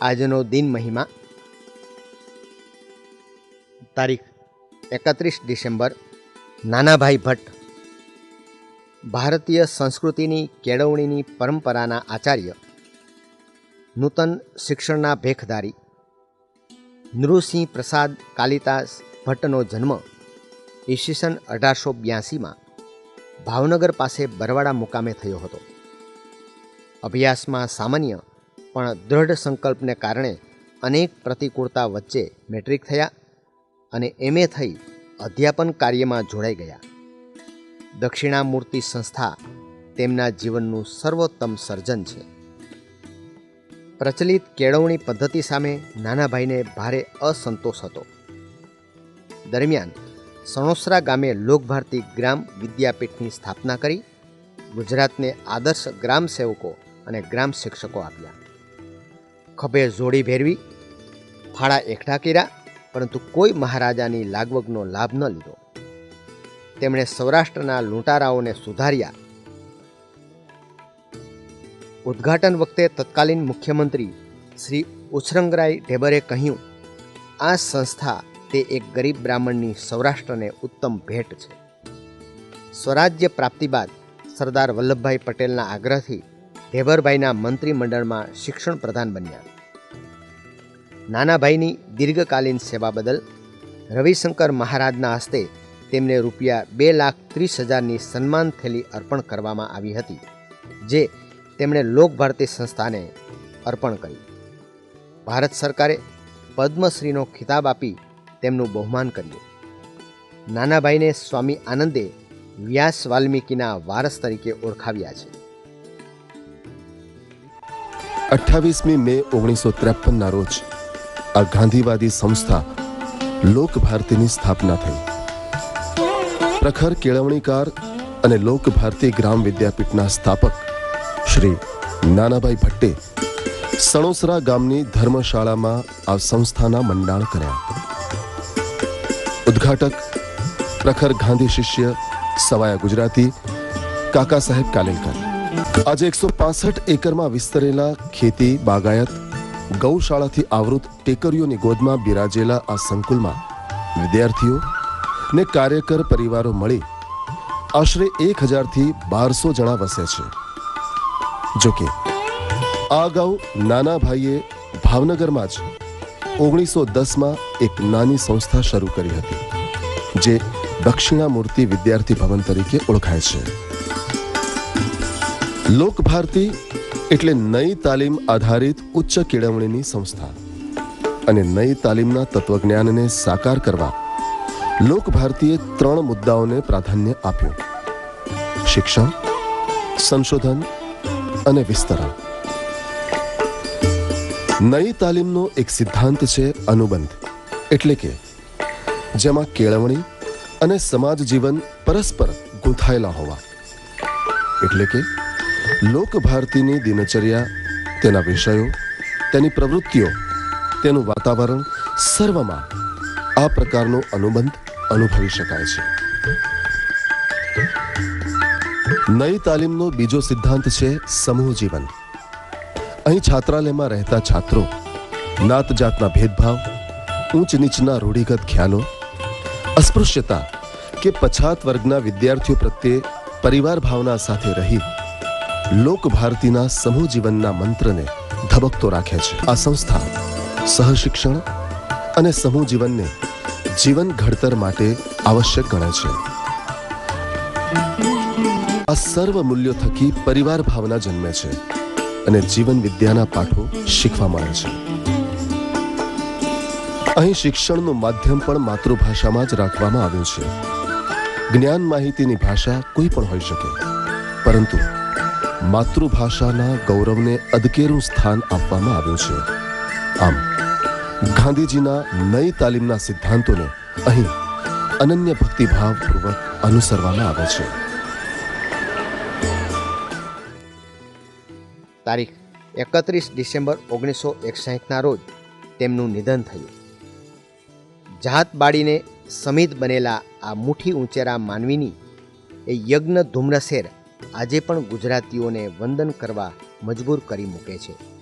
આજનો દિન મહિમા. તારીખ એકત્રીસ ડિસેમ્બર, નાનાભાઈ ભટ્ટ. ભારતીય સંસ્કૃતિની કેળવણીની પરંપરાના આચાર્ય. નૂતન શિક્ષણના ભેખધારી. નૃસિંહ પ્રસાદ કાલિદાસ ભટ્ટનો જન્મ ઈસવીસન અઢારસો બ્યાસીમાં ભાવનગર પાસે બરવાડા મુકામે થયો હતો. અભ્યાસમાં સામાન્ય પણ દૃઢ સંકલ્પને કારણે અનેક પ્રતિકૂળતા વચ્ચે મેટ્રિક થયા અને એમએ થઈ અધ્યાપન કાર્યમાં જોડાઈ ગયા. દક્ષિણામૂર્તિ સંસ્થા તેમના જીવનનું સર્વોત્તમ સર્જન છે. પ્રચલિત કેળવણી પદ્ધતિ સામે નાનાભાઈને ભારે અસંતોષ હતો. દરમિયાન સણોસરા ગામે લોકભારતી ગ્રામ વિદ્યાપીઠની સ્થાપના કરી ગુજરાતને આદર્શ ગ્રામ સેવકો અને ગ્રામ શિક્ષકો આપ્યા. ખભે જોડી ભેરવી, ફાળા એકઠા કર્યા, પરંતુ કોઈ મહારાજાની લાગવગનો લાભ ન લીધો. તેમણે સૌરાષ્ટ્રના લૂંટારાઓને સુધાર્યા. ઉદ્ઘાટન વખતે તત્કાલીન મુખ્યમંત્રી શ્રી ઉછરંગરાય ઢેબરે કહ્યું, આ સંસ્થા તે એક ગરીબ બ્રાહ્મણની સૌરાષ્ટ્રને ઉત્તમ ભેટ છે. સ્વરાજ્ય પ્રાપ્તિ બાદ સરદાર વલ્લભભાઈ પટેલના આગ્રહથી ઢેબરભાઈના મંત્રીમંડળમાં શિક્ષણ પ્રધાન બન્યા. નાનાભાઈની દીર્ઘકાલીન સેવા બદલ રવિશંકર મહારાજના હસ્તે તેમને રૂપિયા બે લાખ ત્રીસ હજારની સન્માન થેલી અર્પણ કરવામાં આવી હતી, જે તેમણે લોકભારતી સંસ્થાને અર્પણ કરી. ભારત સરકારે પદ્મશ્રીનો ખિતાબ આપી તેમનું બહુમાન કર્યું. નાનાભાઈને સ્વામી આનંદે વ્યાસ વાલ્મીકીના વારસ તરીકે ઓળખાવ્યા છે. અઠ્ઠાવીસમી મે ઓગણીસો ત્રેપનના રોજ આ ગાંધીવાદી સંસ્થા લોક ભારતીની સ્થાપના થઈ. પ્રખર કેળવણીકાર અને લોક ભારતી ગ્રામ વિદ્યાપીઠના સ્થાપક શ્રી નાનાભાઈ ભટ્ટે સણોસરા ગામની ધર્મશાળામાં આ સંસ્થાના મંડાણ કર્યા ઉદ્ઘાટક પ્રખર ગાંધી શિષ્ય સવાયા ગુજરાતી કાકા સાહેબ કાલેલકર. આજે એકસો પાસઠ એકરમાં વિસ્તરેલા ખેતી બાગાયત ગૌશાળાથી આવૃત ટેકરીઓની ગોદમાં બિરાજેલા આ સંકુલમાં વિદ્યાર્થીઓ ને કાર્યકર પરિવારો મળી આશરે એક હજારથી બારસો જણા વસે છે. જોકે આ અગાઉ નાનાભાઈએ ભાવનગરમાં જ ઓગણીસો દસમાં એક નાની સંસ્થા શરૂ કરી હતી, જે દક્ષિણામૂર્તિ વિદ્યાર્થી ભવન તરીકે ઓળખાય છે. લોકભારતી એટલે નઈ તાલીમ આધારિત ઉચ્ચ કેળવણીની સંસ્થા. અને નઈ તાલીમના તત્વજ્ઞાનને સાકાર કરવા લોકભારતીએ ત્રણ મુદ્દાઓને પ્રાધાન્ય આપ્યું. શિક્ષણ, સંશોધન અને વિસ્તરણ. નઈ તાલીમનો એક સિદ્ધાંત છે અનુબંધ. એટલે કે જેમાં કેળવણી અને સમાજ જીવન પરસ્પર ગૂંથાયેલા હોવા. એટલે કે લોકભારતીની દિનચર્યા, તેના વિષયો, તેની પ્રવૃત્તિઓ, તેનું વાતાવરણ સર્વમાં આ પ્રકારનો અનુબંધ અનુભવી શકાય છે. નઈ તાલીમનો બીજો સિદ્ધાંત છે સમૂહ જીવન. અહીં છાત્રાલયમાં રહેતા છાત્રો, નાત જાતના ભેદભાવ, ઊંચ નીચના રૂઢિગત ખ્યાલો, અસ્પૃશ્યતા કે પછાત વર્ગના વિદ્યાર્થીઓ પ્રત્યે પરિવાર ભાવના સાથે રહી લોકભારતીના સમૂહ જીવનના મંત્રને ધબકતો રાખે છે. આ સંસ્થા સહશિક્ષણ અને સમૂહ જીવનને જીવન ઘડતર માટે આવશ્યક ગણે છે. આ સર્વ મૂલ્યો થકી પરિવાર ભાવના જન્મે છે અને જીવન વિદ્યાના પાઠો શીખવા મળે છે. અહીં શિક્ષણનું માધ્યમ પણ માતૃભાષામાં જ રાખવામાં આવ્યું છે. જ્ઞાન માહિતીની ભાષા કોઈ પણ હોઈ શકે. પરંતુ માતૃભાષાના ગૌરવને અદકેરું સ્થાન આપવામાં આવ્યું છે. આમ, ગાંધીજીના નઈ તાલીમના સિદ્ધાંતોને અહીં અનન્ય ભક્તિભાવપૂર્વક અનુસરવામાં આવે છે. તારીખ એકત્રીસ ડિસેમ્બર ઓગણીસો એકસાઠના રોજ તેમનું નિધન થયું. જાત બાળીને સમિત બનેલા આ મુઠ્ઠી ઊંચેરા માનવીની એ યજ્ઞ ધૂમ્રસેર આજે પણ ગુજરાતીઓને વંદન કરવા મજબૂર કરી મૂકે છે.